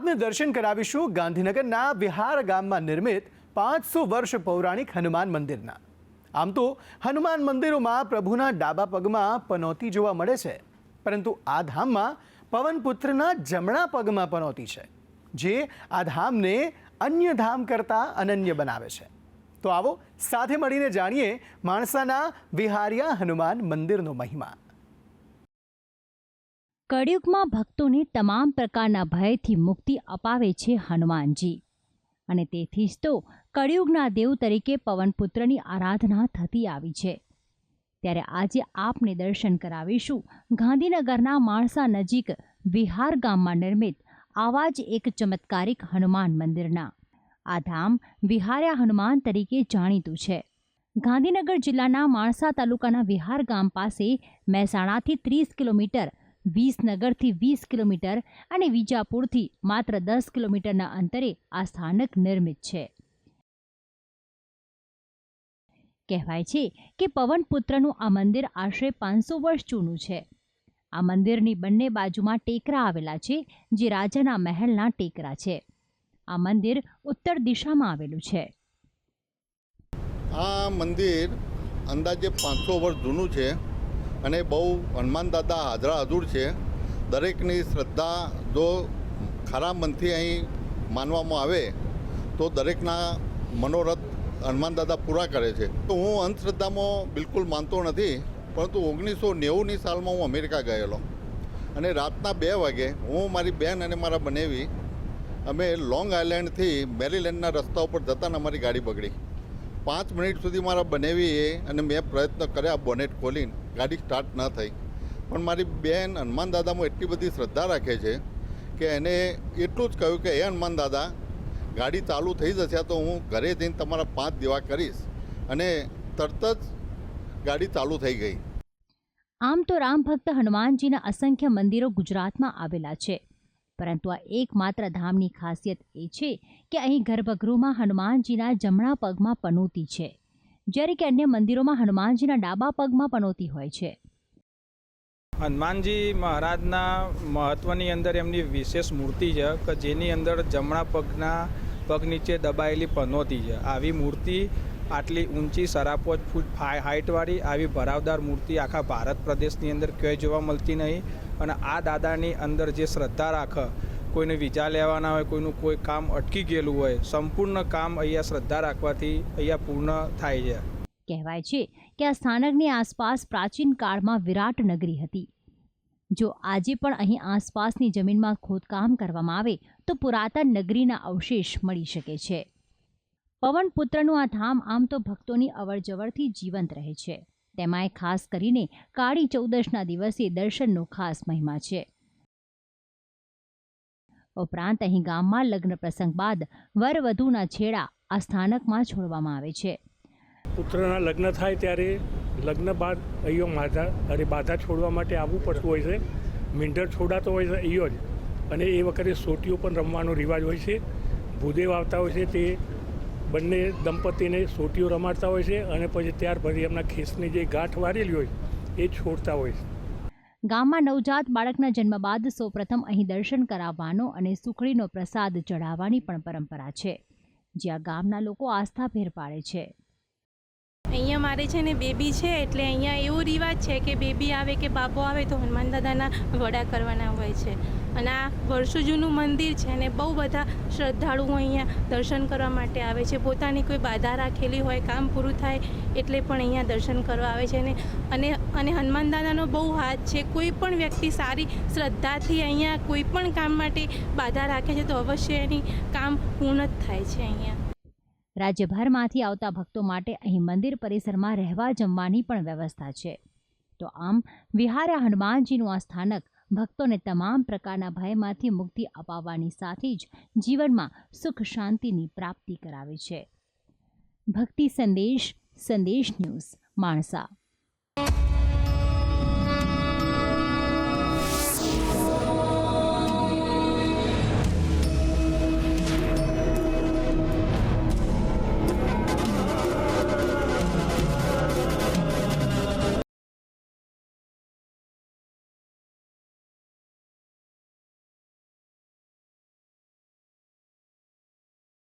આપણે દર્શન કરાવીશું ગાંધીનગરના વિહાર ગામમાં નિર્મિત પાંચસો વર્ષ પૌરાણિક હનુમાન મંદિરના. આમ તો હનુમાન મંદિરોમાં પ્રભુના ડાબા પગમાં પનોતી જોવા મળે છે, પરંતુ આ ધામમાં પવનપુત્રના જમણા પગમાં પનોતી છે, જે આ ધામને અન્ય ધામ કરતાં અનન્ય બનાવે છે. તો આવો સાથે મળીને જાણીએ માણસાના વિહારિયા હનુમાન મંદિરનો મહિમા. કળિયુગમાં ભક્તોને તમામ પ્રકારના ભયથી મુક્તિ અપાવે છે હનુમાનજી. અને તેથી જ તો કળિયુગના દેવ તરીકે પવનપુત્રની આરાધના થતી આવી છે. ત્યારે આજે આપને દર્શન કરાવીશું ગાંધીનગરના માણસા નજીક વિહાર ગામમાં નિર્મિત આવા જ એક ચમત્કારિક હનુમાન મંદિરના. આ ધામ વિહાર્યા હનુમાન તરીકે જાણીતું છે. ગાંધીનગર જિલ્લાના માણસા તાલુકાના વિહાર ગામ પાસે મહેસાણાથી ત્રીસ કિલોમીટર વિસનગરથી વીસ કિલોમીટર અને વિજાપુરથી માત્ર દસ કિલોમીટરના અંતરે આ સ્થાનક નિર્મિત છે. કહેવાય છે કે પવનપુત્રનું આ મંદિર આશરે પાંચસો વર્ષ જૂનું છે. આ મંદિરની બંને બાજુમાં ટેકરા આવેલા છે, જે રાજાના મહેલના ટેકરા છે. આ મંદિર ઉત્તર દિશામાં આવેલું છે. આ મંદિર અંદાજે પાંચસો વર્ષ જૂનું છે. અને બહુ હનુમાન દાદા હાજરા હજુર છે. દરેકની શ્રદ્ધા જો ખરા મનથી અહીં માનવામાં આવે, તો દરેકના મનોરથ હનુમાન દાદા પૂરા કરે છે. તો હું અંધશ્રદ્ધામાં બિલકુલ માનતો નથી, પરંતુ ઓગણીસો નેવુંની સાલમાં હું અમેરિકા ગયેલો. અને રાતના બે વાગે હું, મારી બેન અને મારા બનેવી, અમે લોંગ આઇલેન્ડથી મેરીલેન્ડના રસ્તા ઉપર જતાં અમારી ગાડી બગડી પાંચ મિનિટ સુધી મારા બનેવીએ અને મેં પ્રયત્ન કર્યા બોનેટ ખોલીને. ગાડી સ્ટાર્ટ ન થઈ. પણ મારી બેન હનુમાન દાદામાં એટલી બધી શ્રદ્ધા રાખે છે કે એને એટલું જ કહ્યું કે એ હનુમાન દાદા, ગાડી ચાલુ થઈ જશે તો હું ઘરે જઈને તમારા પાંચ દીવા કરીશ. અને તરત જ ગાડી ચાલુ થઈ ગઈ. આમ તો રામ ભક્ત હનુમાનજીના અસંખ્ય મંદિરો ગુજરાતમાં આવેલા છે. પરંતુ આ એકમાત્ર ધામની ખાસિયત એ છે કે અહીં ગર્ભગૃહમાં હનુમાનજીના જમણા પગમાં પનોતી છે. જ્યારે કે અન્ય મંદિરોમાં હનુમાનજીના ડાબા પગમાં પનોતી હોય છે. હનુમાનજી મહારાજના મહત્ત્વની અંદર એમની વિશેષ મૂર્તિ છે કે જેની અંદર જમણા પગના પગ નીચે દબાયેલી પનોતી છે. આવી મૂર્તિ આટલી ઊંચી સરાપોચ ફૂટ હાઇટવાળી આવી ભરાવદાર મૂર્તિ આખા ભારત પ્રદેશની અંદર ક્યાંય જોવા મળતી નહીં. અને આ દાદાની અંદર જે શ્રદ્ધા રાખે કોઈને વિઝા લેવાના હોય, કોઈનું કોઈ કામ અટકી ગયેલું હોય, સંપૂર્ણ કામ અહીંયા શ્રદ્ધા રાખવાથી અહીંયા પૂર્ણ થાય છે. કહેવાય છે કે આ સ્થાનકની આસપાસ પ્રાચીન કાળમાં વિરાટ નગરી હતી. જો આજે પણ અહીં આસપાસની જમીનમાં ખોદકામ કરવામાં આવે, તો પુરાતન નગરીના અવશેષ મળી શકે છે. પવનપુત્રનું આ ધામ આમ તો ભક્તોની અવરજવરથી જીવંત રહે છે. તેમાંય ખાસ કરીને કાળી ચૌદશના દિવસે દર્શનનો ખાસ મહિમા છે. ઉપરાંત અહીં ગામમાં લગ્ન પ્રસંગ બાદ વર વધુના છેડા આ સ્થાનકમાં છોડવામાં આવે છે. પુત્રના લગ્ન થાય ત્યારે લગ્ન બાદ અહીંયો માધા અરે બાધા છોડવા માટે આવવું પડતું હોય છે. મીંઢર છોડાતો હોય છે અહીંયો જ. અને એ વખતે સોટીઓ પણ રમવાનો રિવાજ હોય છે. ભૂદેવ આવતા હોય છે તે બંને દંપતીને સોટીઓ રમાડતા હોય છે અને પછી ત્યાર પછી એમના ખેસની જે ગાંઠ વારેલી હોય એ છોડતા હોય છે. ગામમાં નવજાત બાળકના જન્મ બાદ સૌપ્રથમ અહીં દર્શન કરાવવાનો અને સુખડીનો પ્રસાદ ચઢાવવાની પણ પરંપરા છે જ્યાં ગામના લોકો આસ્થા ફેર પાડે છે. અહીંયા મારે છે ને બેબી છે, એટલે અહીંયા એવો રિવાજ છે કે બેબી આવે કે બાબો આવે તો હનુમાન દાદાના વડા કરવાના હોય છે. અને આ વર્ષો જૂનું મંદિર છે અને બહુ બધા શ્રદ્ધાળુઓ અહીંયા દર્શન કરવા માટે આવે છે. પોતાની કોઈ બાધા રાખેલી હોય, કામ પૂરું થાય એટલે પણ અહીંયા દર્શન કરવા આવે છે. અને અને અને હનુમાન દાદાનો બહુ હાથ છે. કોઈ પણ વ્યક્તિ સારી શ્રદ્ધાથી અહીંયા કોઈ પણ કામ માટે બાધા રાખે છે, તો અવશ્ય એની કામ પૂર્ણ જ થાય છે અહીંયા. રાજ્યભરમાંથી આવતા ભક્તો માટે અહીં મંદિર પરિસરમાં રહેવા જમવાની પણ વ્યવસ્થા છે. તો આમ વિહાર્યા હનુમાનજીનું આ સ્થાનક ભક્તોને તમામ પ્રકારના ભયમાંથી મુક્તિ અપાવવાની સાથે જ જીવનમાં સુખ શાંતિની પ્રાપ્તિ કરાવે છે. ભક્તિ સંદેશ સંદેશ ન્યૂઝ, માણસા.